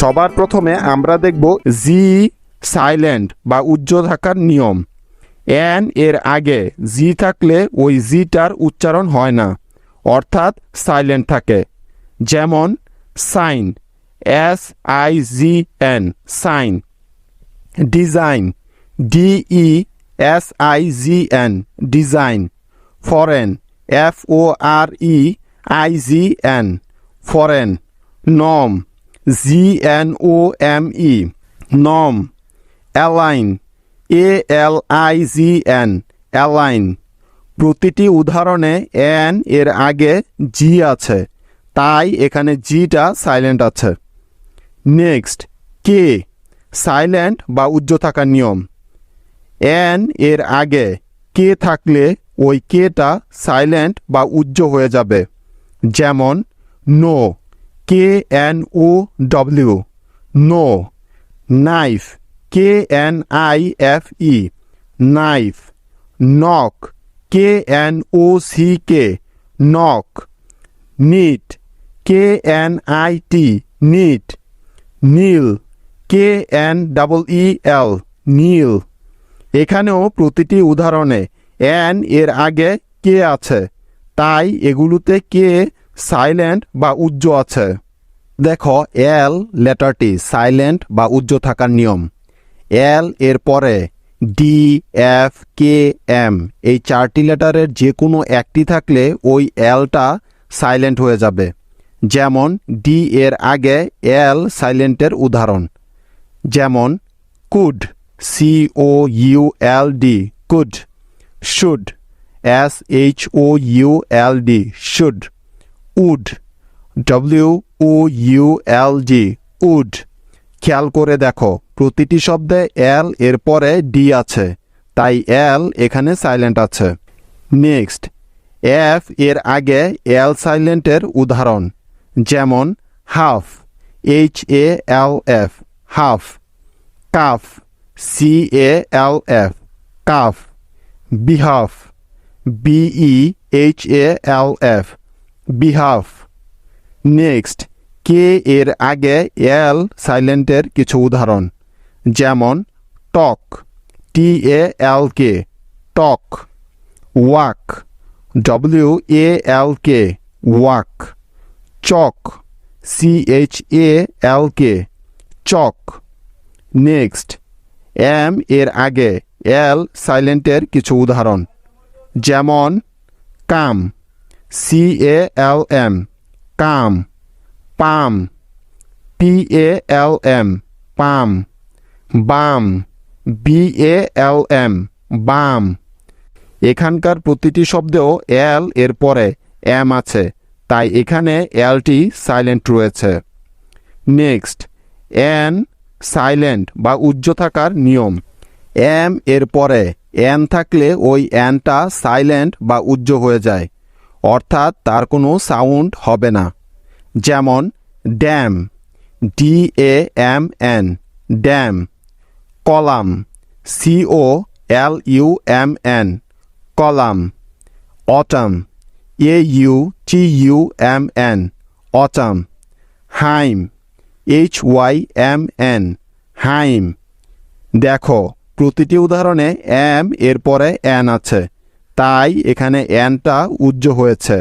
সবার প্রথমে আমরা দেখব জি সাইলেন্ট বা উজ্জ থাকার নিয়ম। এন এর আগে জি থাকলে ওই জিটার উচ্চারণ হয় না, অর্থাৎ সাইলেন্ট থাকে। যেমন, sign, S I G N, sign. Design D E S I G N, design. Foreign, F O R E I G N. Foreign, gnome. G N O M E gnome align A L I G N align প্রতিটি উদাহরণে N এর আগে G আছে, তাই এখানে জিটা silent আছে। Next K silent বা উজ্জ থাকার নিয়ম। এন এর আগে কে থাকলে ওই কেটা সাইলেন্ট বা উজ্জ হয়ে যাবে, যেমন know K N O W know knife K N I F E knife knock K N O C K knock knit K N I T knit kneel K N double E L kneel এখানেও প্রতিটি উদাহরণে N এর আগে কে আছে। তাই এগুলোতে কে silent বা উজ্জ আছে। দেখো, এল লেটারটি সাইলেন্ট বা উজ্জ থাকার নিয়ম। এল এর পরে ডি এফ কে এম এই চারটি লেটারের যে কোনো একটি থাকলে ওই এলটা সাইলেন্ট হয়ে যাবে। যেমন ডি এর আগে এল সাইলেন্টের উদাহরণ। যেমন could C O U L D could should S H O U L D should would W O U L D would. খেয়াল করে দেখো, প্রতিটি শব্দে এল এর পরে ডি আছে, তাই এল এখানে সাইলেন্ট আছে। নেক্সট এফ এর আগে এল সাইলেন্টের উদাহরণ, যেমন half H A L F half calf C A L F calf behalf B E H A L F behalf next K এর আগে এল সাইলেন্টের কিছু উদাহরণ, যেমন talk T A L K talk walk W A L K walk chalk C H A L K chalk next M এর আগে L সাইলেন্টের কিছু উদাহরণ, যেমন calm C A L M calm palm P A L M palm balm B A L M বাম এখানকার প্রতিটি শব্দেও এল এর পরে এম আছে, তাই এখানে এলটি সাইলেন্ট রয়েছে। নেক্সট এন সাইলেন্ট বা উজ্জ থাকার নিয়ম। এম এর পরে এন থাকলে ওই এনটা সাইলেন্ট বা উজ্জ হয়ে যায়। অর্থাৎ তার কোনো সাউন্ড হবে না। যেমন, damn D A M N damn, column C O L U M N column, autumn A U T U M N autumn, hymn H Y M N hymn. দেখো, প্রতিটি উদাহরণে এম এর পরে এন আছে। তাই এখানে এনটা উজ্জ্ব হয়েছে।